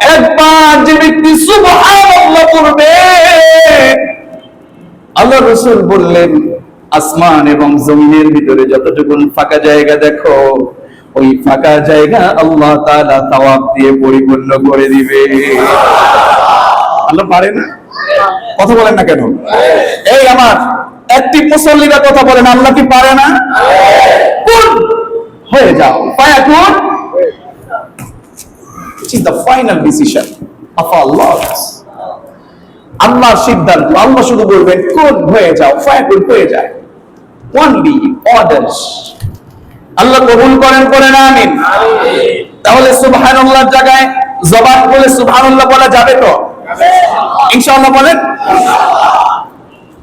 একবার যে ব্যক্তি সুবহানাল্লাহ পড়বে আল্লাহ রসুল বললেন আসমান এবং জমিনের ভিতরে যতটুকু ফাঁকা জায়গা দেখো ওই ফাঁকা জায়গা আল্লাহ তাআলা তাওয়াব দিয়ে পরিপূর্ণ করে দিবে। আল্লাহ পারে না? কথা বলেন না কেন? এই আমার একটি মুসল্লিরা কথা বলেন আল্লাহ কি পারে না? হয়ে যাও। ফায়াকুন It is the final decision of Allah. আল্লাহর সিদ্ধান্ত, আল্লাহ শুধু বলবেন কোন হয়ে যাও? ফায়াকুন হয়ে যায়। অনলি অর্ডার্স আল্লাহ কবুল করেন করেন, আমিন। তাহলে সুবহানাল্লাহর জায়গায় জবান বলে সুবহানাল্লাহ বলা যাবে তো? ইনশাআল্লাহ বলেন।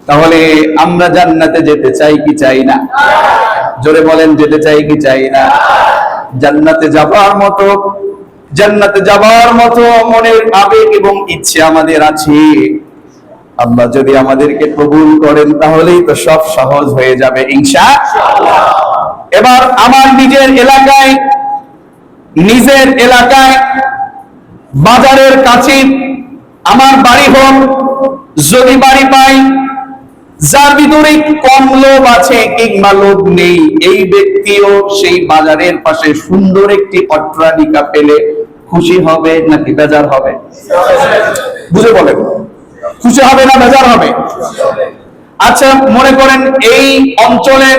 তাহলে আমরা জান্নাতে যেতে চাই কি চাই না? জোরে বলেন, যেতে চাই কি চাই না? জান্নাতে যাবার মতো জান্নাতে যাবার মতো মনের আবেগ এবং ইচ্ছে আমাদের আছে। আল্লাহ যদি আমাদেরকে কবুল করেন, তাহলেই তো সব সহজ হয়ে যাবে ইনশা এবার আমার নিজের এলাকায় নিজের এলাকায়, বাজারের কাছে আমার বাড়ি হোক, যদি বাড়ি পাই, যার ভিতরে কম লোভ আছে কিংবা লোভ নেই, এই ব্যক্তিও সেই বাজারের পাশে সুন্দর একটি অট্টালিকা পেলে খুশি হবে নাকি বেজার হবে? বুঝে বলেন। খুশি হবে না বেজার হবে? আচ্ছা মনে করেন এই অঞ্চলে,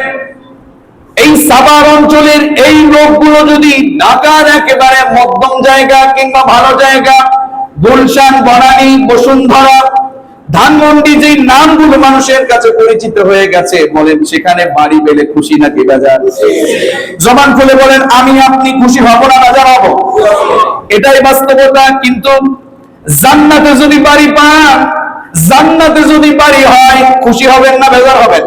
এই সাভার অঞ্চলের এই লোকগুলো যদি ঢাকার একেবারে মধ্যম জায়গা কিংবা ভালো জায়গা, গুলশান, বনানী, বসুন্ধরা, ধানমন্ডি যেই নামগুলো মানুষের কাছে পরিচিত হয়ে গেছে, বলেন সেখানে বাড়ি পেলে খুশি নাকি বাজার? জবান খুলে বলেন, আমি আপনি খুশি হব না বাজার হব? এটাই বাস্তবতা, কিন্তু জান্নাতে যদি বাড়ি পান, জান্নাতে যদি বাড়ি হয়, খুশি হবেন না বেজার হবেন?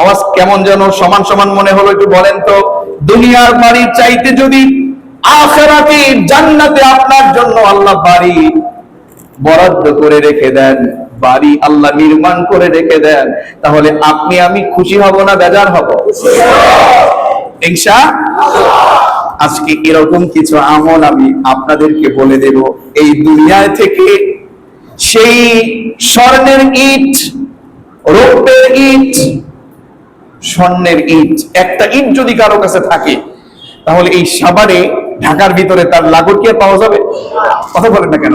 আওয়াজ কেমন যেন সমান সমান মনে হলো, একটু বলেন তো। দুনিয়ার বাড়ি চাইতে যদি আখেরাতে, জান্নাতে আপনার জন্য আল্লাহ বাড়ি বরাদ্দ করে রেখে দেন, বাড়ি আল্লাহ নির্মাণ করে রেখে দেন, তাহলে আপনি আমি খুশি হব না বেজার হব? ইনশা আজকে এরকম কিছু আমল আমি আপনাদেরকে বলে দেব। এই দুনিয়ায় থেকে সেই স্বর্ণের ইট, রৌপ্যের ইট, স্বর্ণের ইট, একটা ইট যদি কারও কাছে থাকে, তাহলে এই সাবারে ঢাকার ভিতরে তার লাগর কি পাওয়া যাবে? কথা বলেন না কেন?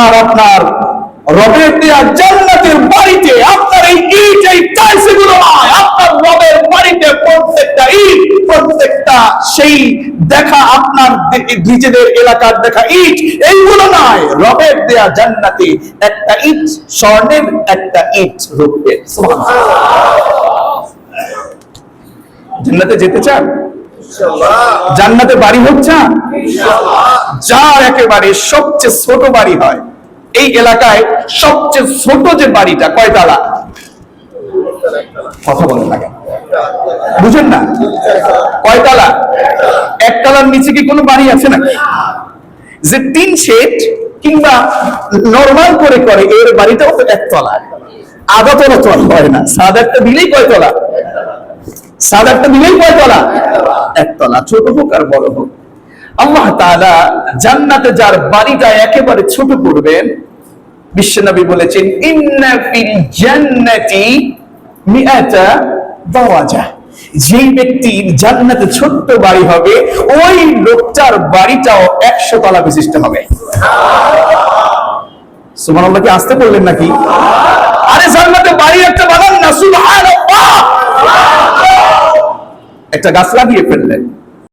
আর আপনার রবের দেয়া জান্নাতের বাড়িতে আপনার এই ইট, এই টাইলসগুলো প্রত্যেকটা সেই দেখা আপনার নিজেদের এলাকার দেখা ইট এইগুলো নয়। রবের দেয়া জান্নাতে একটা ইট স্বর্ণের একটা ইট রূপের জান্নাতে যেতে চান? জান্নাতে বাড়ি হচ্ছে? যার একেবারে সবচেয়ে ছোট বাড়ি হয়। এই এলাকায় সবচেয়ে ছোট যে বাড়িটা কয়তালা? কথা বলেন কেন? বুঝেন না? কয়তালা একতলার নিচে কি কোনো বাড়ি আছে নাকি? যে তিন শেড কিংবা নর্মাল করে করে, এর বাড়িটাও তো একতলা আধা তলা তো হয় না। সাদা একটা দিলেই কয়তলা সাদা একটা দিলেই কয়তলা একতলা ছোট হোক আর বড় হোক। আল্লাহ তাআলা জান্নাতে যার বাড়িটা একেবারে ছোট করবেন বিশ্বনবী বলেছেন, ইন্না ফিল জান্নাতি মিআতা দাওয়াজা যেই ব্যক্তির জান্নাতে ছোট্ট বাড়ি হবে, ওই লোকটার বাড়িটাও একশো তলা বিশিষ্ট হবে। কি আসতে বললেন নাকি? আরে জান্নাতে বাড়ি একটা বাগান না একটা গাছ লাগিয়ে ফেললেন।